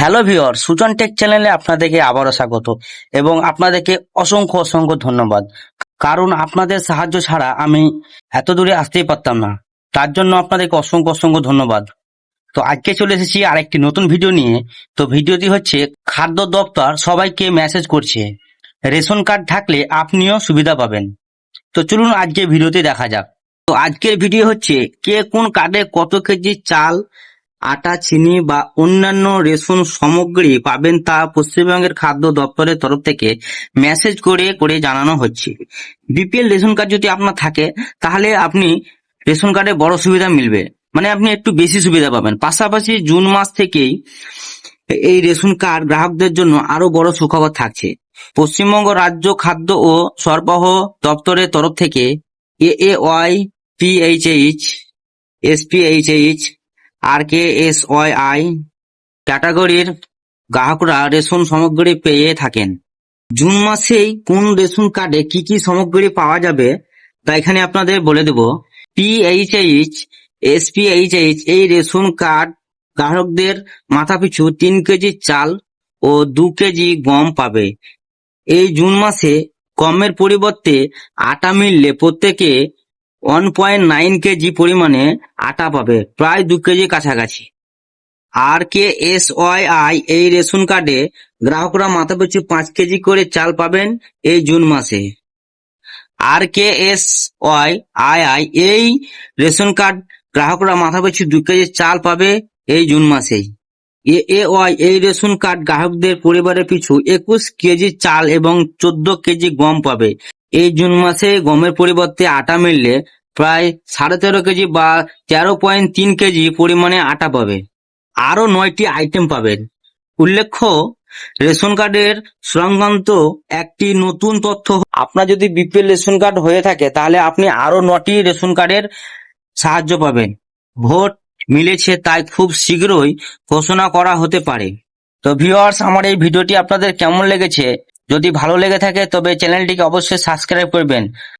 Hello viewer Sujan take চ্যানেলে আপনাদেরকে আবারও স্বাগত এবং আপনাদেরকে অসংখ্য অসংখ্য ধন্যবাদ। কারণ আপনাদের সাহায্য ছাড়া আমি এত দূরে আসতেই পারতাম না। তার জন্য আপনাদেরকে অসংখ্য অসংখ্য ধন্যবাদ। তো আজকে চলে এসেছি আরেকটি নতুন ভিডিও নিয়ে। তো ভিডিওটি হচ্ছে খাদ্য দপ্তর সবাইকে মেসেজ করছে। রেশন কার্ড থাকলে আপনিও সুবিধা পাবেন। তো চলুন আজকে ভিডিওতে দেখা যাক। তো আজকের ভিডিও হচ্ছে কে কোন কার্ডে কত কেজি চাল আটা, চিনি বা অন্যান্য রেশন সামগ্রী পাবেন তা পশ্চিমবঙ্গের খাদ্য দপ্তরের তরফ থেকে মেসেজ করে করে জানানো হচ্ছে। বিপিএল রেশন কার্ড যদি আপনার থাকে, তাহলে আপনি রেশন কার্ডে বড় সুবিধা মিলবে। মানে আপনি একটু বেশি সুবিধা পাবেন। পাশাপাশি জুন মাস থেকেই এই রেশন কার্ড গ্রাহকদের জন্য আরও বড় সুখবর থাকছে। পশ্চিমবঙ্গ রাজ্য খাদ্য ও সরবরাহ দপ্তরের তরফ থেকে A Y PHH, SPHH R K S Y I ক্যাটাগরির গ্রাহকরা রেশন সামগ্রী পেয়ে থাকেন। জুন মাসেই কোন রেশন কার্ডে কি কি সামগ্রী পাওয়া যাবে, তা এখানে আপনাদের বলে দেব। পিএইচএইচ এসপিএইচএইচ এই রেশন কার্ড গ্রাহকদের মাথাপিছু তিন কেজি চাল ও দু কেজি গম পাবে। এই জুন মাসে গমের পরিবর্তে আটা মিললে প্রত্যেকে ওয়ান পয়েন্ট নাইন কেজি পরিমাণে আটা পাবে, প্রায় দু কেজি কাছাকাছি। R K S Y I এই রেশন কার্ডে গ্রাহকরা মাথাপিছু পাঁচ কেজি করে চাল পাবেন এই জুন মাসে। R K S Y I I এই রেশন কার্ড গ্রাহকরা মাথাপিছু দু কেজি চাল পাবে এই জুন মাসেই। এ এ, ওয়াই, এই রেশন কার্ড গ্রাহকদের পরিবারের পিছু একুশ কেজি চাল এবং চোদ্দ কেজি গম পাবে। এই জুন মাসে গমের পরিবর্তে আটা মিললে প্রায় সাড়ে তেরো কেজি বা তেরো পয়েন্ট তিন কেজি পরিমাণে আটা পাবে। আরও নয়টি আইটেম পাবেন। উল্লেখ্য, রেশন কার্ডের সংক্রান্ত একটি নতুন তথ্য আপনার যদি বিপিএল রেশন কার্ড হয়ে থাকে, তাহলে আপনি আরও নটি রেশন কার্ডের সাহায্য পাবেন। ভোট মিলেছে তাই খুব শীঘ্রই ঘোষণা করা হতে পারে। তো ভিউয়ার্স আমার এই ভিডিওটি আপনাদের কেমন লেগেছে? যদি ভালো লেগে থাকে, তবে চ্যানেলটিকে অবশ্যই সাবস্ক্রাইব করবেন।